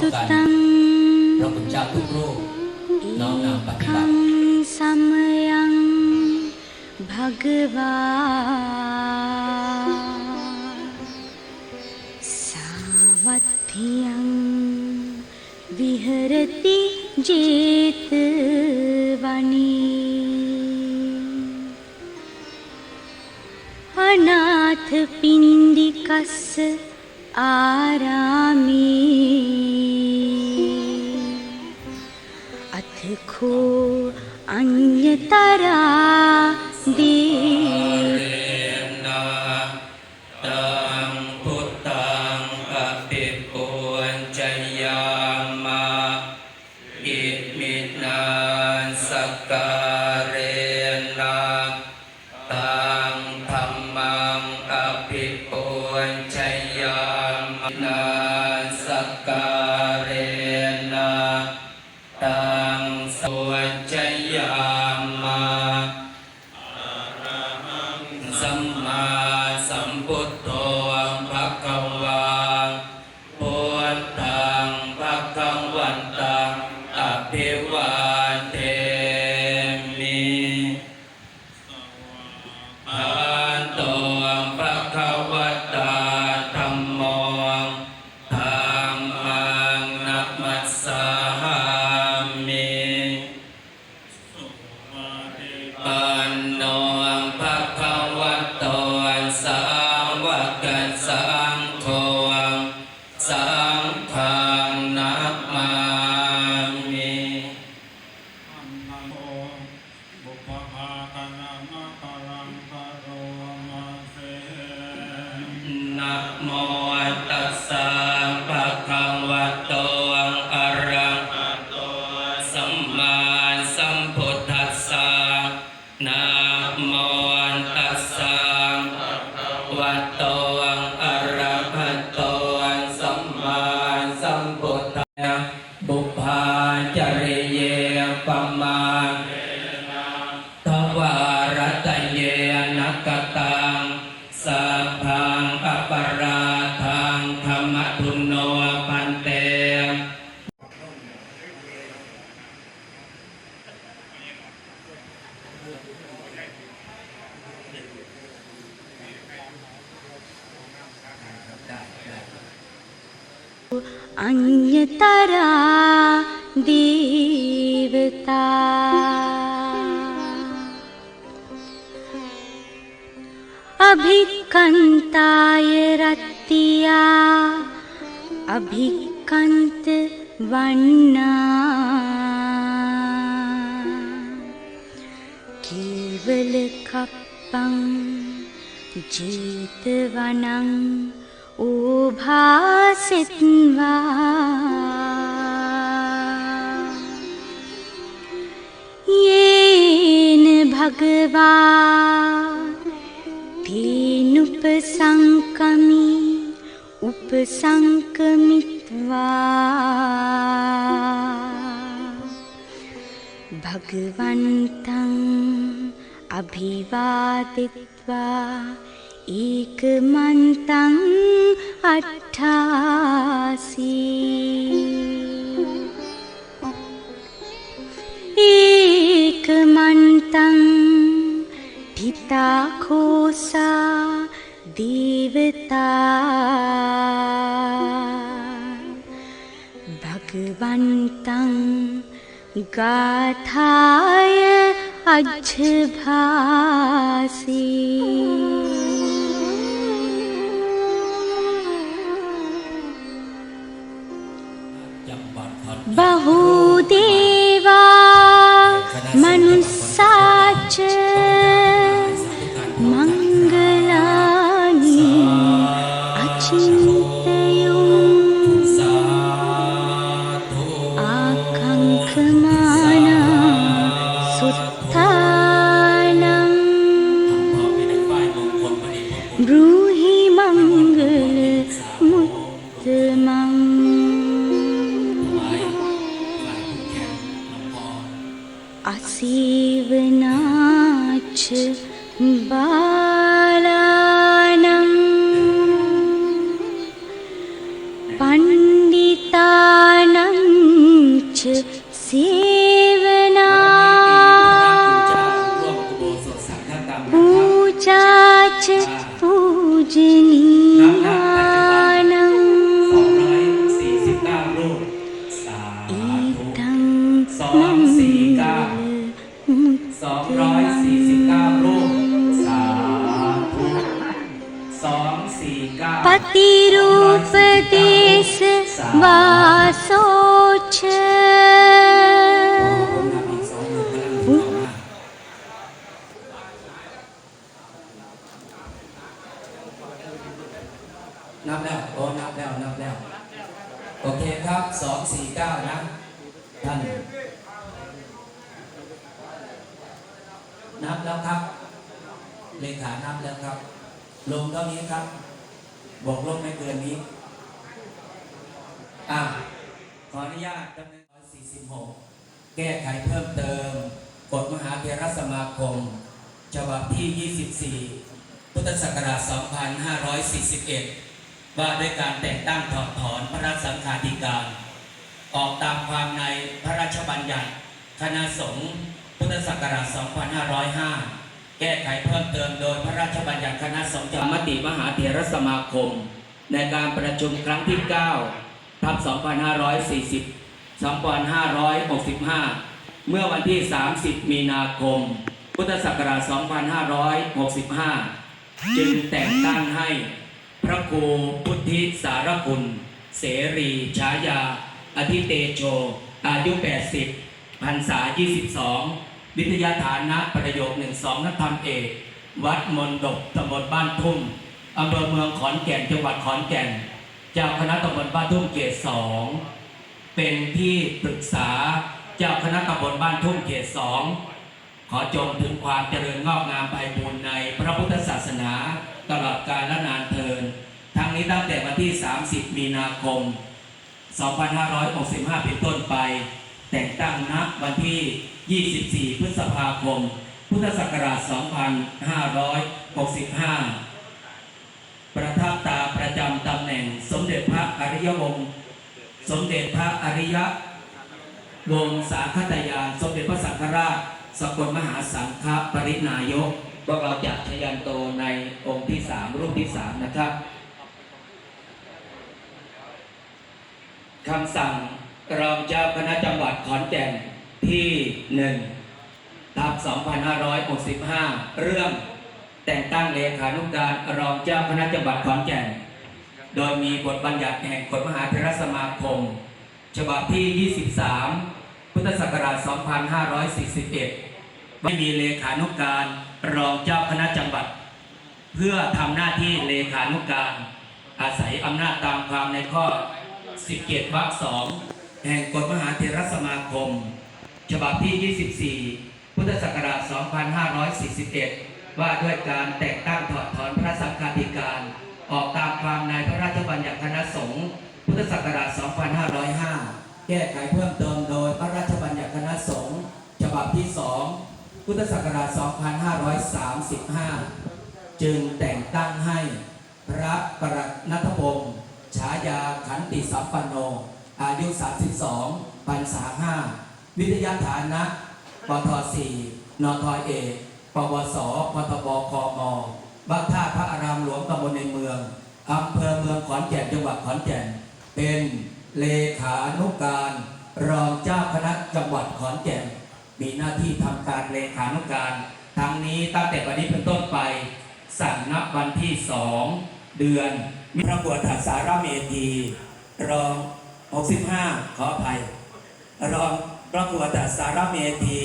सुतं समयं भगवा सावत्यं विहरति जेत् පිණ්ඩිකස්ස ආරාමේ අතකෝ අඤ්‍යතරා දේ තං පුත්තං අපිපෝ अभिकन्ताय रत्या अभिकन्त वना केवलकप्पं कपं जीतवनं ओ भासिन्वा भगवा उपसङ्कमि उपसङ्कमित्वा भगवन्तम् अभिवादित्वा एकमन्तम् अट्ठासि। एकमन्तम् पिता खोषा देवता। भगवन्तं गाथाय अज्भासि। बहु सीव बा ครับ บอกลงไม่เกินนี้ อะขออนุญาตดำเนิน46 แก้ไขเพิ่มเติมกฎมหาเถรสมาคม ฉบับที่ 24 พุทธศักราช 2541 ว่าด้วยการแต่งตั้งถอดถอนพระราชสังฆาธิการ ออกตามความในพระราชบัญญัติ คณะสงฆ์พุทธศักราช 2505 แก้ไขเพิ่มเติมโดยพระราชบัญญัติคณะสงฆ์จากมติมหาเถรสมาคม ในการประชุมครั้งที่9ทับ2540 2565 เมื่อวันที่ 30 มีนาคม พุทธศักราช 2565 จึงแต่งตั้งให้พระครูพุทธิสารคุณ เสรีฉายา อธิเตโช อายุ 80 พรรษา 22 วิทยาฐานะประโยค12นักธรรมเอก วัดมนดบตำบลบ้านทุ่มอำเภอเมืองขอนแก่นจังหวัดขอนแก่นเจ้าคณะตำบลบ้านทุ่มเขตสองเป็นที่ปรึกษาเจ้าคณะตำบลบ้านทุ่มเขตสองขอจงถึงความเจริญงอกงามไปบูรณในพระพุทธศาสนาตลอดกาลและนานเทินทั้งนี้ตั้งแต่วันที่ 30 มีนาคม 2565 เป็นต้นไป แต่งตั้งณวันที่ 24 พฤษภาคม พุทธศักราช 2565 ประทับตาประจำตำแหน่งสมเด็จพระอริยวงศ์ สมเด็จพระอริยวงศาคตยานสมเด็จพระสังฆราช สกลมหาสังฆปรินายกพวกเราจะชยันโตในองค์ที่สามรูปที่สามนะครับคำสั่ง รองเจ้าคณะจังหวัดขอนแก่นที่หนึ่งทับ2565 เรื่องแต่งตั้งเลขานุการรองเจ้าคณะจังหวัดขอนแก่น โดยมีบทบัญญัติแห่งกฎมหาเถรสมาคม ฉบับที่ 23 พุทธศักราช 2541 ไม่มีเลขานุการรองเจ้าคณะจังหวัด เพื่อทำหน้าที่เลขานุการ อาศัยอำนาจตามความในข้อ 17วรรคสอง แห่งกฎมหาเถรสมาคม ฉบับที่ 24 พุทธศักราช 2541 ว่าด้วยการแต่งตั้งถอดถอนพระสังฆาธิการ ออกตามความในพระราชบัญญัติคณะสงฆ์พุทธศักราช 2505 แก้ไขเพิ่มเติมโดยพระราชบัญญัติคณะสงฆ์ฉบับที่ 2 พุทธศักราช 2535 จึงแต่งตั้งให้พระประนัทพงศ์ฉายาขันติสัมปันโน อายุ 32พรรษา5วิทยาฐานะปท4นทเอกปวสพทบคมวัดท่าพระอารามหลวงตำบลในเมืองอำเภอเมืองขอนแก่นจังหวัดขอนแก่น เป็นเลขานุการ รองเจ้าคณะจังหวัดขอนแก่น มีหน้าที่ทำการเลขานุการทั้งนี้ตั้งแต่วันนี้เป็นต้นไป สั่งนับวันที่สองเดือนมีพระบวชถัสารเมธีรอง 65 ขออภัย รองพระบวชถัสารเมธี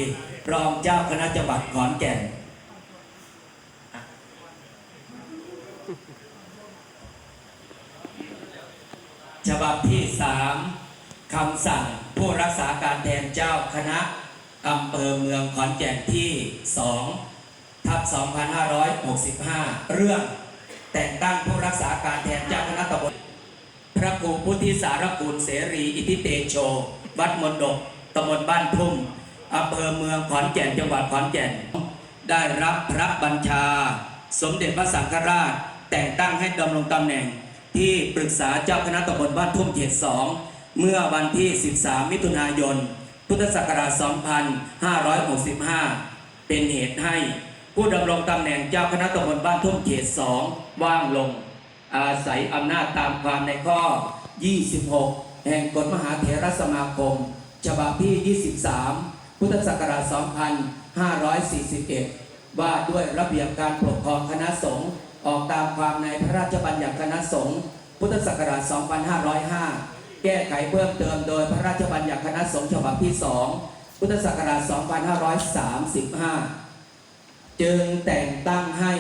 รองเจ้าคณะจังหวัดขอนแก่น ฉบับที่สามคำสั่งผู้รักษาการแทนเจ้าคณะอำเภอเมืองขอนแก่นที่สองทับ 2565 เรื่องแต่งตั้งผู้รักษาการแทนเจ้าคณะตำบล พระครูพุทธิสารกุลเสรีอิทิเตโช วัดมนดกตำบลบ้านทุ่มอำเภอเมืองขอนแก่นจังหวัดขอนแก่น ได้รับพระบัญชา สมเด็จพระสังฆราช แต่งตั้งให้ดำรงตำแหน่ง ที่ปรึกษาเจ้าคณะตำบลบ้านทุ่มเขตสองเมื่อวันที่ 13 มิถุนายน พุทธศักราช 2565 เป็นเหตุให้ผู้ดำรงตำแหน่งเจ้าคณะตำบลบ้านทุ่งเขต2ว่างลง อาศัยอำนาจตามความในข้อ 26 แห่งกฎมหาเถรสมาคม ฉบับที่ 23 พุทธศักราช 2541 ว่าด้วยระเบียบการปกครองคณะสงฆ์ออกตามความในพระราชบัญญัติคณะสงฆ์พุทธศักราช 2505 แก้ไขเพิ่มเติมโดยพระราชบัญญัติคณะสงฆ์ฉบับที่ 2 พุทธศักราช 2535 จึงแต่งตั้งให้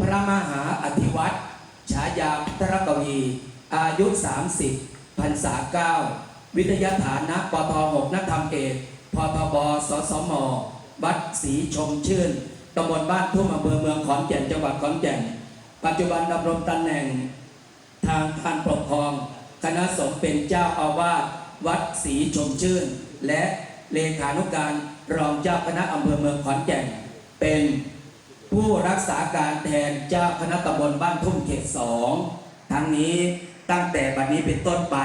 พระมหาอธิวัตร ฉายาพัทรกวี อายุ 30พรรษา9วิทยาฐานะปท6นักธรรมเอกพทบสสมวัดศรีชมชื่นตำบลบ้านทุ่งอำเภอเมืองขอนแก่นจังหวัดขอนแก่น ปัจจุบันดำรงตำแหน่ง ทางการปกครอง คณะสงฆ์เป็นเจ้าอาวาสวัดศรีชมชื่น และเลขานุการรองเจ้าคณะอำเภอเมืองขอนแก่น เป็น ผู้รักษาการแทนเจ้าคณะตำบลบ้านทุ่งเขตสองทั้งนี้ตั้งแต่บัดนี้เป็นต้นไป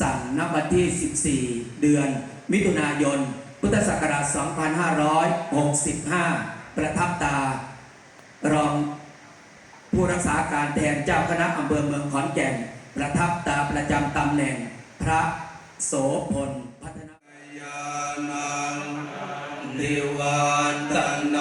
สั่งนับวันที่ 14 เดือน มิถุนายน พุทธศักราช 2565 ประทับตา รองผู้รักษาการแทนเจ้าคณะอำเภอเมืองขอนแก่น ประทับตาประจำตำแหน่งพระโสพลพัฒนายานังดิวันตโน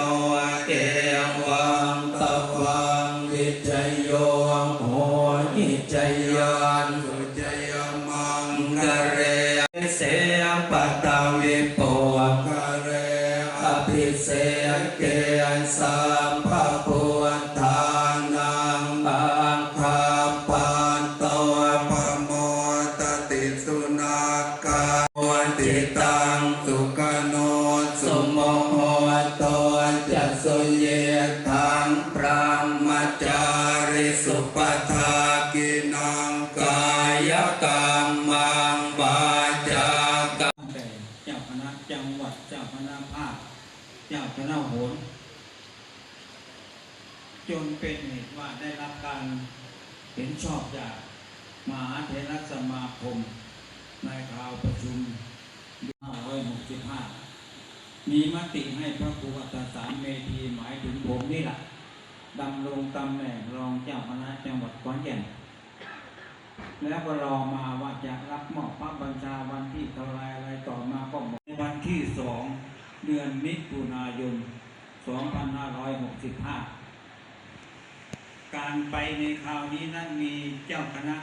สุนักาวันติตังสุกโนสุสุโมโหโตจะสุเยทังพระมจาริสุปทากินังกายกรรมังวาจากรรมแต่เจ้าคณะจังหวัดเจ้าคณะภาคเจ้าคณะโหนจนเป็นเหตุว่าได้รับการเห็นชอบจากมหาเถรสมาคม ในคราวประชุม 565 มีมติให้พระครูอัตสารเมธีหมายถึงผมนี่แหละดำรงตำแหน่งรองเจ้าคณะจังหวัดขอนแก่นแล้วก็รอมาว่าจะรับมอบพระบัญชาวันที่เท่าไรอะไรต่อมาก็บอกวันที่สองเดือนมิถุนายน 2565 การไปในคราวนี้นั้นมีเจ้าคณะ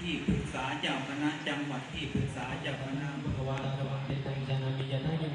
ที่ปรึกษาเจ้าคณะจังหวัดที่ปรึกษาเจ้าคณะเมื่อวารถวายในทางชนมียานา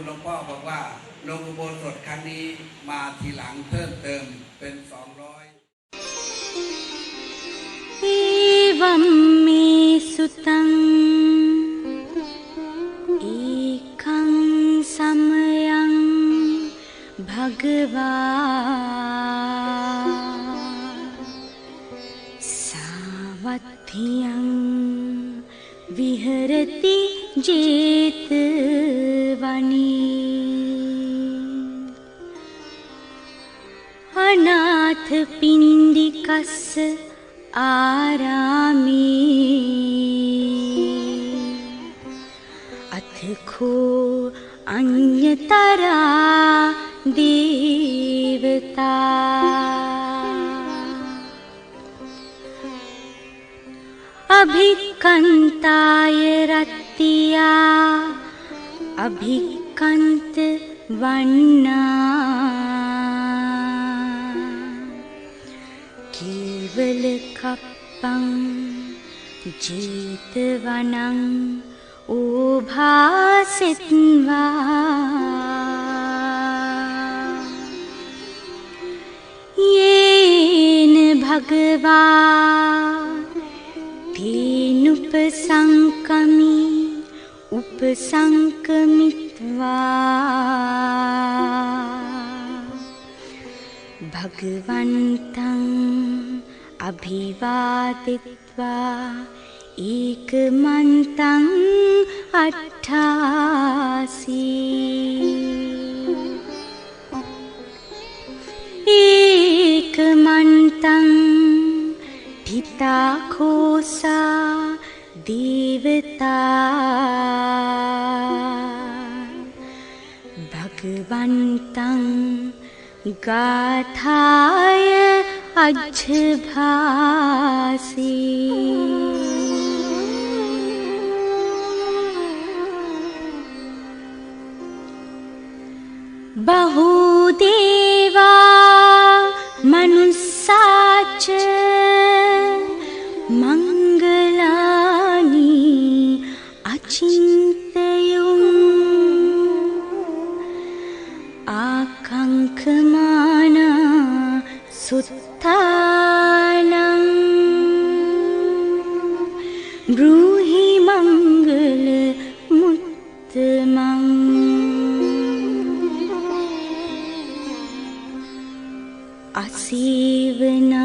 คุณหลวงพ่อบอกว่าลงอุโบสถครั้งนี้มาทีหลังเพิ่มเติมเป็นสองร้อยวัมมีสุตังอีคังสมยังภักวาสาวัตถิยังวิหรติ जेतवनी अनाथपिण्डिकस्य आरामे। अथ खो अन्यतरा देवता। अभिकन्ताय अभिकन्त वन्ना। केवल कप्पं जेतवनं ओभासित्वा येन भगवा तेनुपसङ्कमि शङ्कमित्वा भगवन्तम् अभिवादित्वा एकमन्तम् अट्ठसी। एकमथं पिता खोसा देवता। गाथाय अज्भासि। बहुदेवा मनुस्सा च सिवना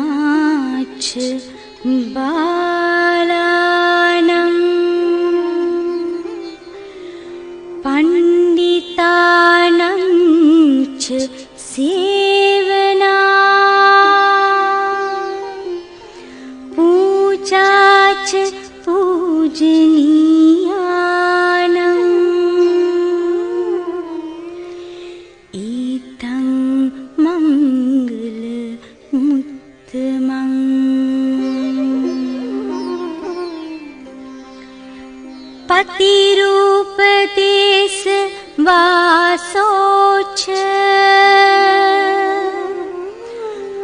सोच।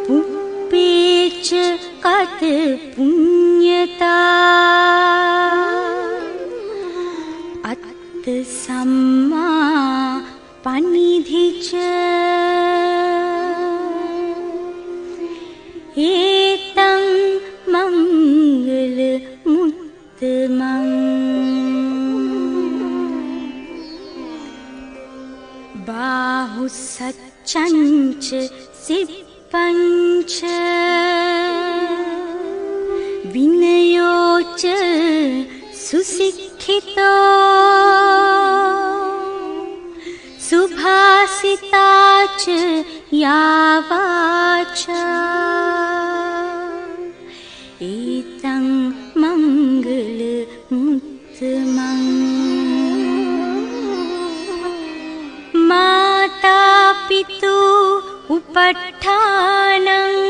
पुपेच कत पुं मङ्गलमुत्तमम् माता पितु उपट्ठानम्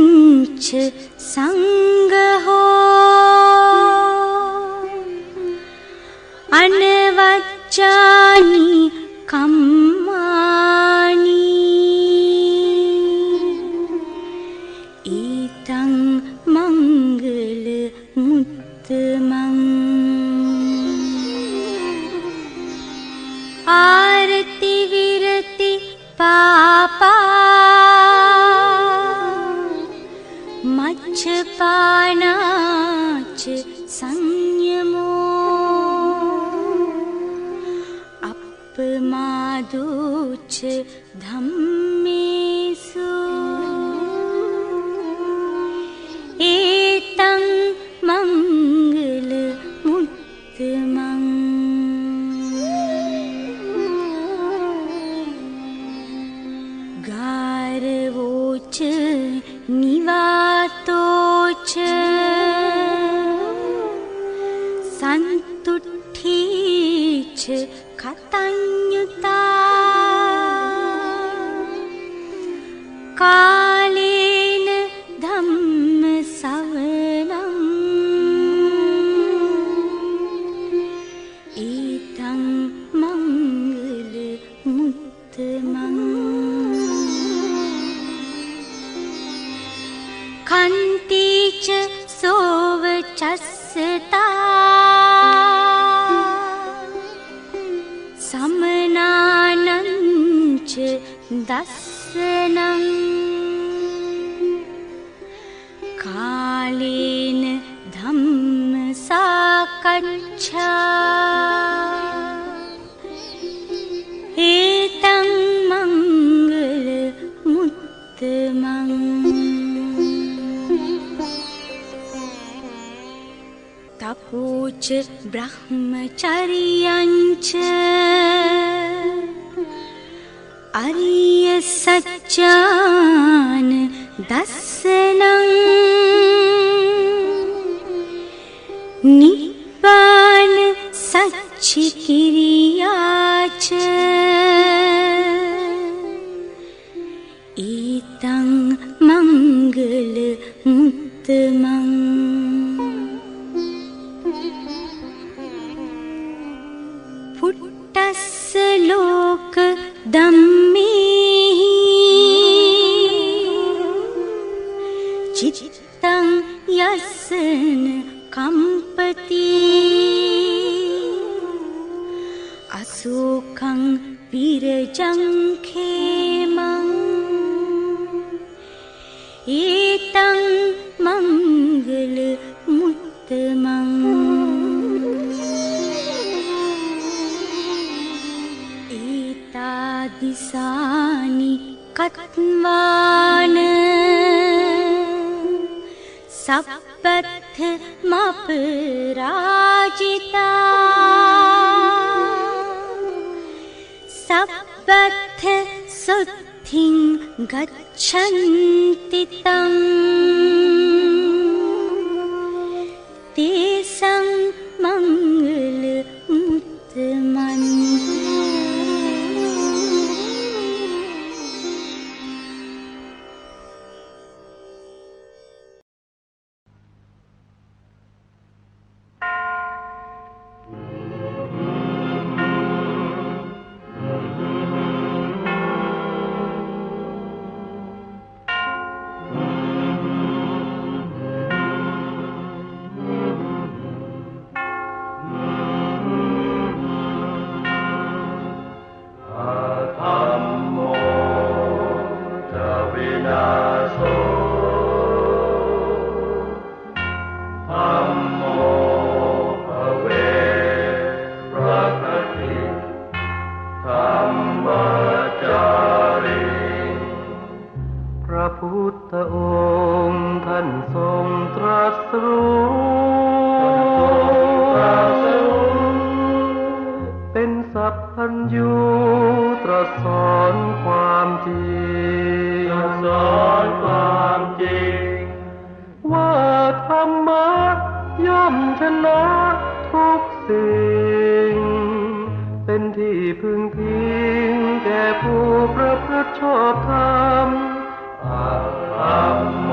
संग मधुच्छ धम्मे कन्ति च सोवचस्ता समनानञ्च दस्नम् कालेन धम सा कच्छा चर्यञ्च। अर्यसच्चान् अर्यसच्च สัพพัญญูตรัสสอนความจริงตรัสสอนความจริง ว่าธรรมะย่อมชนะทุกสิ่ง เป็นที่พึ่งพิงแก่ผู้ประพฤติชอบธรรมอัตธรมโม